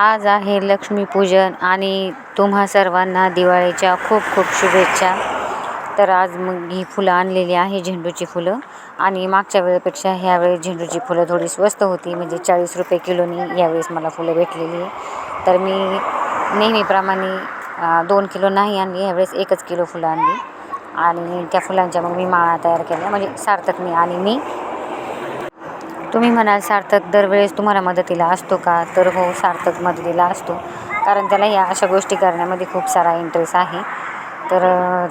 आज आहे लक्ष्मीपूजन आणि तुम्हा सर्वांना दिवाळीच्या खूप खूप शुभेच्छा. तर आज मग ही फुलं आणलेली आहे झेंडूची फुलं. आणि मागच्या वेळेपेक्षा ह्यावेळेस झेंडूची फुलं थोडी स्वस्त होती म्हणजे चाळीस रुपये किलोनी यावेळेस मला फुलं भेटलेली आहे. तर मी नेहमीप्रमाणे दोन किलो नाही आणली ह्यावेळेस एकच किलो फुलं आणली. आणि त्या फुलांच्या मग मी माळा तयार केल्या म्हणजे सार्थक मी आणि मी तुम्ही म्हणाल सार्थक दरवेळेस तुम्हाला मदतीला असतो का? तर हो सार्थक मदतीला असतो. कारण त्याला या अशा गोष्टी करण्यामध्ये खूप सारा इंटरेस्ट आहे. तर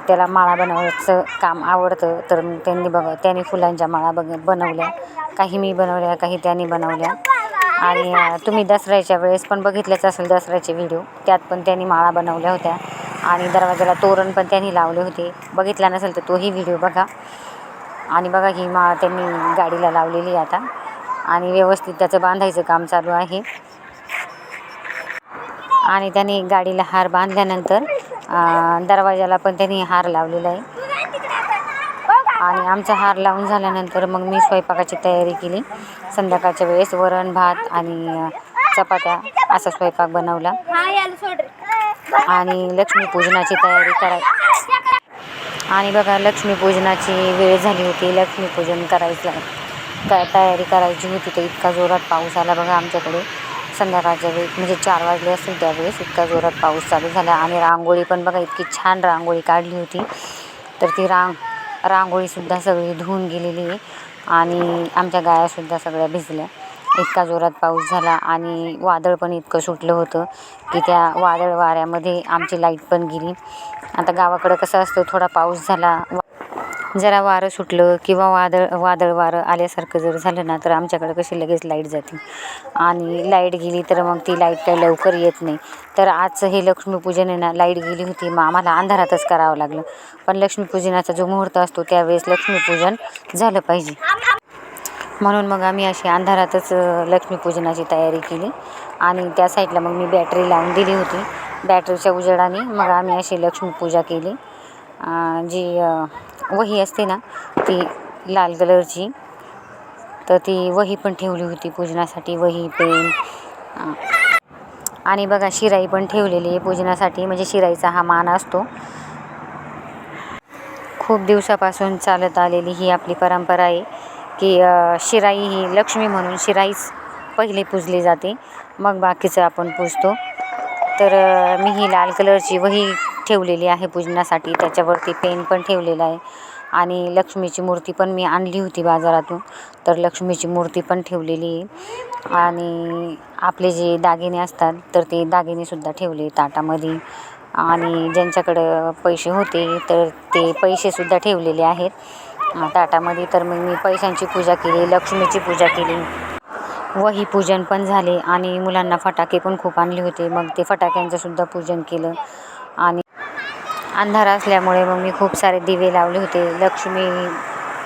त्याला माळा बनवायचं काम आवडतं. तर त्यांनी बघ त्याने फुलांच्या माळा बघ बनवल्या. काही मी बनवल्या काही त्यांनी बनवल्या. आणि तुम्ही दसऱ्याच्या वेळेस पण बघितलंच असेल दसऱ्याचे व्हिडिओ त्यात पण त्यांनी माळा बनवल्या होत्या. आणि दरवाजाला तोरण पण त्यांनी लावले होते. बघितला नसेल तर तोही व्हिडिओ बघा. आणि बघा ही माळा त्यांनी गाडीला लावलेली आहे आता. आणि व्यवस्थित त्याचं बांधायचं काम चालू आहे. आणि त्याने गाडीला हार बांधल्यानंतर दरवाजाला पण त्यांनी हार लावलेला आहे. आणि आमचा हार लावून झाल्यानंतर मग मी स्वयंपाकाची तयारी केली. संध्याकाळच्या वेळेस वरण भात आणि चपात्या असा स्वयंपाक बनवला. आणि लक्ष्मीपूजनाची तयारी कराय आणि बघा लक्ष्मीपूजनाची वेळ झाली होती. लक्ष्मीपूजन करायचं काय तयारी करायची होती तर इतका जोरात पाऊस आला बघा आमच्याकडे. संध्याकाळच्या वेळी म्हणजे चार वाजले असतील त्यावेळेस इतका जोरात पाऊस चालू झाला. आणि रांगोळी पण बघा इतकी छान रांगोळी काढली होती. तर ती रांग रांगोळीसुद्धा सगळी धुवून गेलेली आहे. आणि आमच्या गायासुद्धा सगळ्या भिजल्या. इतका जोरात पाऊस झाला आणि वादळ पण इतकं सुटलं होतं की त्या वादळ वाऱ्यामध्ये आमची लाइट पण गेली. आता गावाकडं कसं असतं थोडा पाऊस झाला जरा वारं सुटलं किंवा वादळ वादळ वारं आल्यासारखं जर झालं ना तर आमच्याकडं कशी लगेच लाइट जाते. आणि लाइट गेली तर मग ती लाइट काही लवकर येत नाही. तर आजचं हे लक्ष्मीपूजन आहे ना लाइट गेली होती मग आम्हाला अंधारातच करावं लागलं. पण लक्ष्मीपूजनाचा जो मुहूर्त असतो त्यावेळेस लक्ष्मीपूजन झालं पाहिजे. म्हणून मग आम्ही अशी अंधारातच लक्ष्मीपूजनाची तयारी केली. आणि त्या साईडला मग मी बॅटरी लावून दिली होती. बॅटरीच्या उजेडाने मग आम्ही अशी लक्ष्मीपूजा केली. जी वही असते ना ती लाल कलरची तर ती वही पण ठेवली होती पूजनासाठी वही पेन आणि बघा शिराई पण ठेवलेली आहे पूजनासाठी म्हणजे शिराईचा हा मान असतो. खूप दिवसापासून चालत आलेली ही आपली परंपरा आहे की शिराई ही लक्ष्मी म्हणून शिराईच पहिले पूजली जाते मग बाकीचं आपण पूजतो. तर मी ही लाल कलरची वही ठेवलेली आहे पूजनासाठी. त्याच्यावरती पेन पण ठेवलेला आहे. आणि लक्ष्मीची मूर्ती पण मी आणली होती बाजारातून. तर लक्ष्मीची मूर्ती पण ठेवलेली आहे. आणि आपले जे दागिने असतात तर ते दागिनेसुद्धा ठेवले ताटामध्ये. आणि ज्यांच्याकडं पैसे होते तर ते पैसेसुद्धा ठेवलेले आहेत. ताटामध्ये तर मग मी पैशांची पूजा केली लक्ष्मीची पूजा केली. वही पूजन पण झाले आणि मुलांना फटाके पण खूप आणले होते. मग ते फटाक्यांचंसुद्धा पूजन केलं. आणि अंधार असल्यामुळे मग मी खूप सारे दिवे लावले होते. लक्ष्मी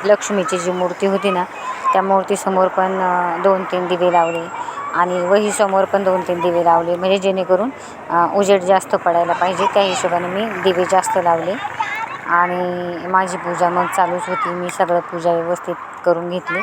लक्ष्मीची जी मूर्ती होती ना त्या मूर्तीसमोर पण दोन तीन दिवे लावले. आणि वहीसमोर पण दोन तीन दिवे लावले. म्हणजे जेणेकरून उजेड जास्त पडायला पाहिजे. त्या हिशोबाने मी दिवे जास्त लावले. आणि माझी पूजा मग चालूच होती. मी सगळं पूजा व्यवस्थित करून घेतली.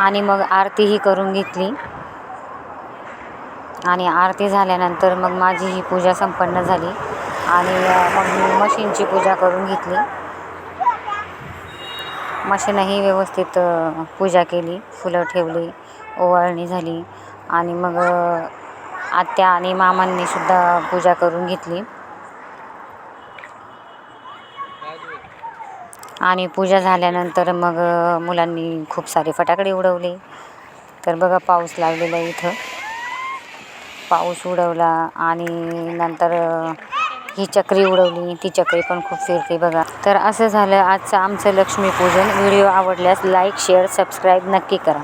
आणि मग आरतीही करून घेतली. आणि आरती झाल्यानंतर मग माझी ही पूजा संपन्न झाली. आणि मग मी मशीनची पूजा करून घेतली. मशीनही व्यवस्थित पूजा केली. फुलं ठेवली ओवाळणी झाली. आणि मग आत्या आणि मामांनी सुद्धा पूजा करून घेतली. आणि पूजा झाल्यानंतर मग मुलांनी खूप सारे फटाकडे उडवले. तर बघा पाऊस लागलेला आहे इथं. पाऊस उडवला आणि नंतर ही चक्री उडवली. ती चक्री पण खूप फिरते बघा. तर असं झालं आजचं आमचं लक्ष्मीपूजन. व्हिडिओ आवडल्यास लाईक शेअर सबस्क्राईब नक्की करा.